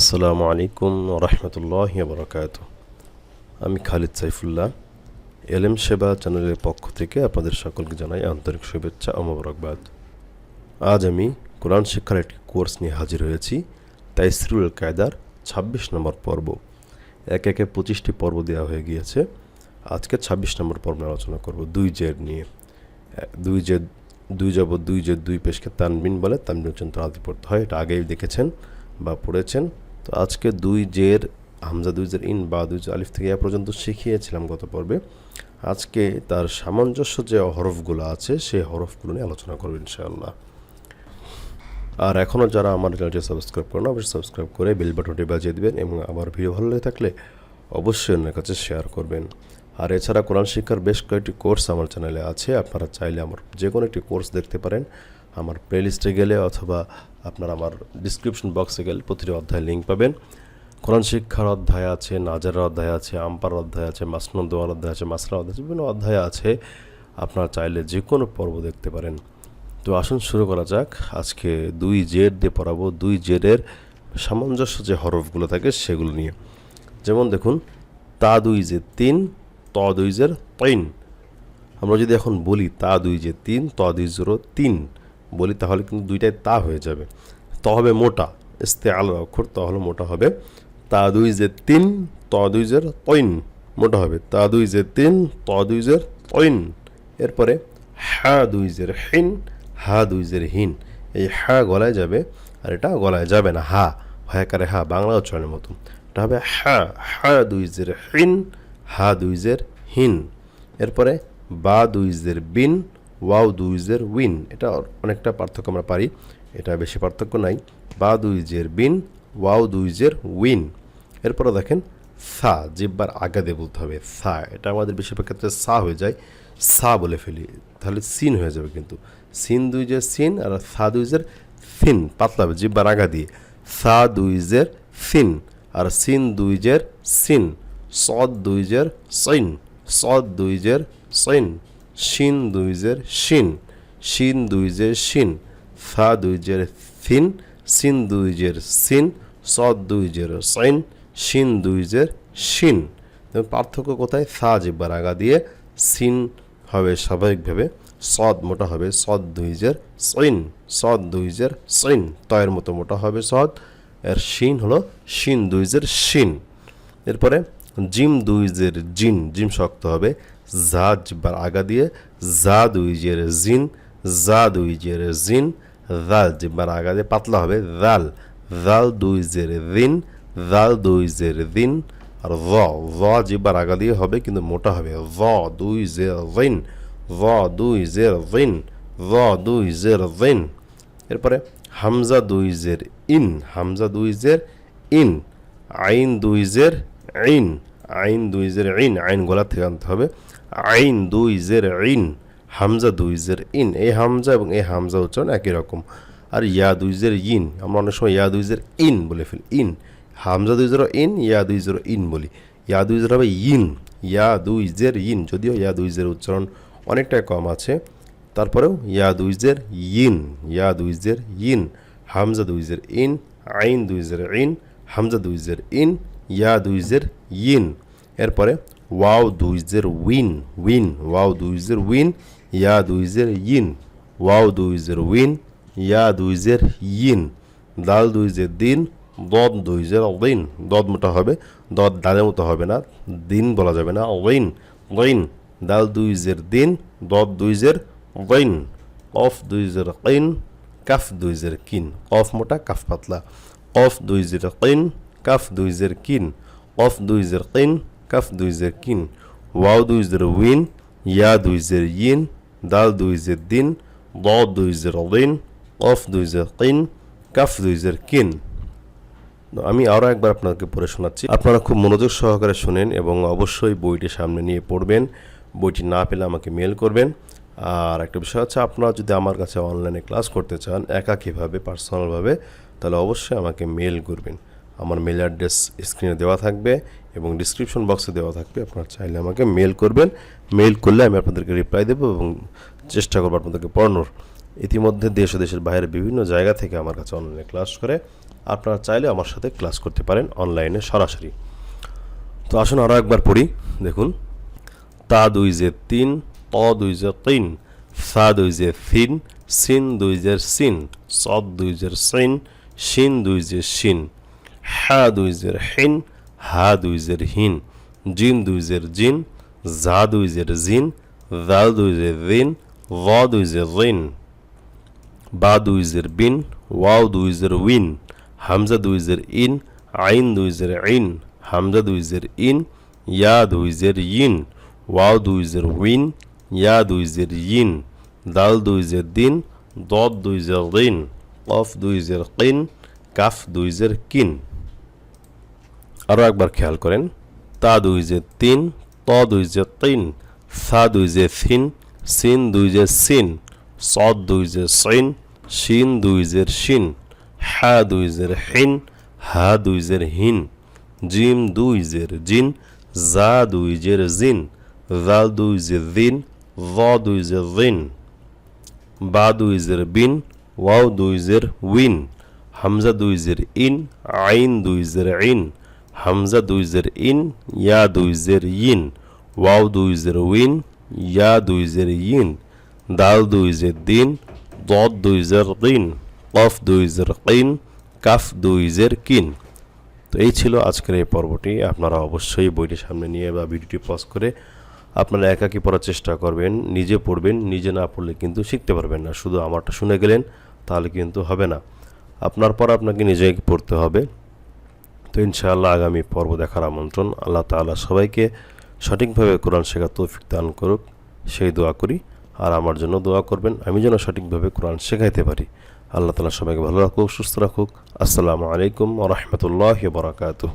আসসালামু আলাইকুম রহমতুল্লাহ বরকাত আমি খালিদ সাইফুল্লাহ, এলএম সেবা চ্যানেলের পক্ষ থেকে আপনাদের সকলকে জানাই আন্তরিক শুভেচ্ছা ও আজ আমি কোরআন শিক্ষার একটি কোর্স নিয়ে হাজির হয়েছি তাই তাইসরুল কায়দার ছাব্বিশ নম্বর পর্ব। এক একে পঁচিশটি পর্ব দেওয়া হয়ে গিয়েছে। আজকে ছাব্বিশ নম্বর পর্ব আলোচনা করব দুই জেড নিয়ে। দুই জেদ, দুই যাব দুই জেদ, দুই পেশকে তানবিন বলে তানবিন উচ্চারণ আদি পড়তে হয় এটা আগেই দেখেছেন বা পড়েছেন। তো আজকে দুই জের, হামজা দুই জের ইন, বা দুই জের আলিফ থেকে এ পর্যন্ত শিখিয়েছিলাম গত পর্বে। আজকে তার সামঞ্জস্য যে হরফগুলো আছে সেই হরফগুলো নিয়ে আলোচনা করব ইনশাআল্লাহ। আর এখনও যারা আমার চ্যানেলটি সাবস্ক্রাইব করেন অবশ্যই সাবস্ক্রাইব করে বেল বাটনটি বাজিয়ে দেবেন এবং আমার ভিডিও ভালো লেগে থাকলে অবশ্যই অন্যের কাছে শেয়ার করবেন। আর এছাড়া কোরআন শিক্ষার বেশ কয়েকটি কোর্স আমার চ্যানেলে আছে, আপনারা চাইলে আমার যে কোনো একটি কোর্স দেখতে পারেন। আমার প্লেলিস্টে গেলে অথবা আপনার আমার ডিসক্রিপশন বক্সে গেলে প্রতিটি অধ্যায় লিঙ্ক পাবেন। কোরআন শিক্ষার অধ্যায় আছে, নাজারের অধ্যায় আছে, আম্পার অধ্যায় আছে মাসনুদ দোয়ার অধ্যায় আছে মাসরা অধ্যায় আছে, বিভিন্ন অধ্যায় আছে। আপনারা চাইলে যে কোনো পর্ব দেখতে পারেন। তো আসুন শুরু করা যাক। আজকে দুই জেড দিয়ে পড়াবো। দুই জেডের সামঞ্জস্য যে হরফগুলো থাকে সেগুলো নিয়ে। যেমন দেখুন, তা দুই যে তিন, ত দুই জের তিন। আমরা যদি এখন বলি তা দুই যে তিন, ত দুই জেরো তিন। বলি, তাহলে কিন্তু দুইটাই তা হয়ে যাবে। ত হবে মোটা ইস্তে আলাদা অক্ষর, ত হলো মোটা হবে। তা দুই যে তিন, ত দুই জের তৈন মোটা হবে। তা দুই যে তিন, ত দুই জের তৈন এরপরে হা দুই জের হিন, হা দুই জের হিন। এই হা গলায় যাবে আর এটা গলায় যাবে না। হা হয়াকারে হা, বাংলা উচ্চারণের মতো। এটা হবে হা হা দুই জের হিন, হা দুই জের হিন। এরপরে বা দুই জের বিন ওয়াও দুই জের উইন। এটা অনেকটা পার্থক্য আমরা পারি। এটা বেশি পার্থক্য নাই। বা দুই জের বিন, ওয়াও দুই জের উইন। এরপরে দেখেন, সা, জিব্বার আগা দিয়ে বলতে হবে। সা, এটা আমাদের বেশিরভাগ ক্ষেত্রে সা হয়ে যায়। সা বলে ফেলি। তাহলে সিন হয়ে যাবে কিন্তু। সিন দুই জের সিন আর সা দুই জের সিন পাতলা হবে, জিব্বার আগা দিয়ে। সা দুই জের সিন আর সিন দুই জের সিন। সদ দুই জের সৈন সদ দুই জের সৈন শিন দুই জের শিন শিন দুই জের শিন ফা দুই জের ফিন সিন দুই জের সিন, সদ দুই জের সৈন শিন দুই জের শিন পার্থক্য কোথায়? সা জিব্বার আগা দিয়ে সিন হবে স্বাভাবিকভাবে, সদ মোটা হবে সদ দুই জের সৈন সদ দুই জের সৈন তয়ের মতো মোটা হবে সদ, এর শিন হলো শিন দুই জের শিন। এরপরে জিম দুই জের জিন, জিম শক্ত হবে জা জিব্বার আগা দিয়ে জা দুই জের জিন জা দুই জের জিন, জাল জিব্বার আগা দিয়ে পাতলা হবে, জাল। জাল দুই জের দিন জাল দুই জের দিন আর জ জ জিব্বার আগা দিয়ে হবে কিন্তু মোটা হবে। জ দুই জের জিন, জ দুই জের জিন, জ দুই জের জিন। এরপরে হামজা দুই জের ইন, হামজা দুই জের ইন, আইন দুই জের আইন আইন দুই জের আইন আইন গলা থেকে আনতে হবে। আইন দুই জের আইন হামজা দুই জের ইন এই হামজা এবং এই হামজা উচ্চারণ একই রকম আর ইয়া দুই জের ইন আমরা অনেক সময় ইয়া দুই জের ইন বলে ফেলি ইন হামজা দুই জেরো ইন ইয়া দুই জেরো ইন বলি ইয়া দুই জের হবে ইন ইয়া দুই জের ইন যদিও ইয়া দুই জের উচ্চারণ অনেকটাই কম আছে তারপরেও ইয়া দুই জের ইন ইয়া দুই জের ইন হামজা দুই জের ইন আইন দুই জের ইন হামজা দুই জের ইন ইয়া দুই জের ইন এরপরে ওয়াও দুই জের উইন উইন ওয়াও দুই জের উইন ইয়া দুই জের ইন ওয়াও দুই জের উইন ইয়া দুই জের ইন দাল দুই জের দিন দদ দুই জের দিন দদ মোটা হবে দদ দালের মতো হবে না দিন বলা যাবে না ওইন ওইন দাল দুই জের দিন দদ দুই জের ওইন অফ দুই জের কিন কাফ দুই জের কিন অফ মোটা কাফ পাতলা অফ দুই জের কিন কাফ দুই জের কিন অফ দুই জের কিন কাফ দুই জের কিন, ওয়াও দুই জের উইন, ইয়া দুই জের ইন, দাল দুই জের দিন দদ দুই জের দিন দুই জের কিন, কাফ দুই জের কিন। আমি আরও একবার আপনাকে পড়ে শোনাচ্ছি। আপনারা খুব মনোযোগ সহকারে শোনেন এবং অবশ্যই বইটি সামনে নিয়ে পড়বেন। বইটি না পেলে আমাকে মেল করবেন। আর একটা বিষয় হচ্ছে, আপনারা যদি আমার কাছে অনলাইনে ক্লাস করতে চান, একা কীভাবে পার্সোনালভাবে তাহলে অবশ্যই আমাকে মেল করবেন। আমার মেল অ্যাড্রেস স্ক্রিনে দেওয়া থাকবে। এবং ডিসক্রিপশন বক্সে দেওয়া থাকবে, আপনারা চাইলে আমাকে মেল করবেন। মেল করলে আমি আপনাদেরকে রিপ্লাই দেবো এবং চেষ্টা করব আপনাদেরকে পড়ানোর। ইতিমধ্যে দেশ ও দেশের বাইরে বিভিন্ন জায়গা থেকে আমার কাছে অনলাইনে ক্লাস করে, আপনারা চাইলে আমার সাথে ক্লাস করতে পারেন অনলাইনে সরাসরি। তো আসুন আরও একবার পড়ি, দেখুন। তা দুই যে তিন, ত দুই যে তিন, সা দুই যে ফিন, সিন দুই যে সিন, সদ দুই যে সিন, শিন দুই যে শিন, হা দুই জের হিন হা দুই জের হিন জিন দুই জের জিন জা দুই জের জিন জাল দুই জের জিন ভ দুই জের জিন বা দুই জের বিন ওয়াও দুই জের উইন হামজা দুই জের ইন আইন দুই জের ইন হামজা দুই জের ইন ইয়া দুই জের ইন ওয়াও দুই জের উইন ইয়া দুই জের ইন দাল দুই জের দিন দদ দুই জের দিন কফ দুই জের কিন কাফ দুই জের কিন আরও একবার খেয়াল করেন তা দুই যে তিন ত দুই যে তিন সা দুই যে সিন সিন দুই যে সিন সদ দুই যে সিন দুই জের শিন হা দুই জের হিন হা দুই জের হিন জিম দুই জের জিন জা দুই জের জিন জাল দুই যে জিন ভ দুই যে জিন বা দুই জের বিন ওয়াও দুই জের উইন হামজা দুই জের ইন আইন দুই জের ইন হামজা দুই জের ইন, ইয়া দুই জের ইন, ওয়াও দুই জের উইন, ইয়া দুই জের ইন, দাল দুই জের দিন, দদ দুই জের দিন, কফ দুই জের কিন, কাফ দুই জের কিন। তো এই ছিল আজকের এই পর্বটি। আপনারা অবশ্যই বইটি সামনে নিয়ে বা ভিডিওটি পজ করে আপনারা একাকি পড়ার চেষ্টা করবেন, নিজে পড়বেন, নিজে না পড়লে কিন্তু শিখতে পারবেন না। শুধু আমারটা শুনে গেলেন, তাহলে কিন্তু হবে না। আপনার পর আপনাকে নিজেকে পড়তে হবে। তো ইনশাআল্লাহ আগামী পর্ব দেখার আমন্ত্রণ। আল্লাহ তাআলা সবাইকে সঠিকভাবে কোরআন শেখা তৌফিক দান করুক। সেই দোয়া করি। আর আমার জন্য দোয়া করবেন, আমি যেন সঠিকভাবে কোরআন শেখাইতে পারি। আল্লাহ তালা সবাইকে ভালো রাখুক, সুস্থ রাখুক। আসসালামু আলাইকুম রহমতুল্লাহ বারাকাতুহ।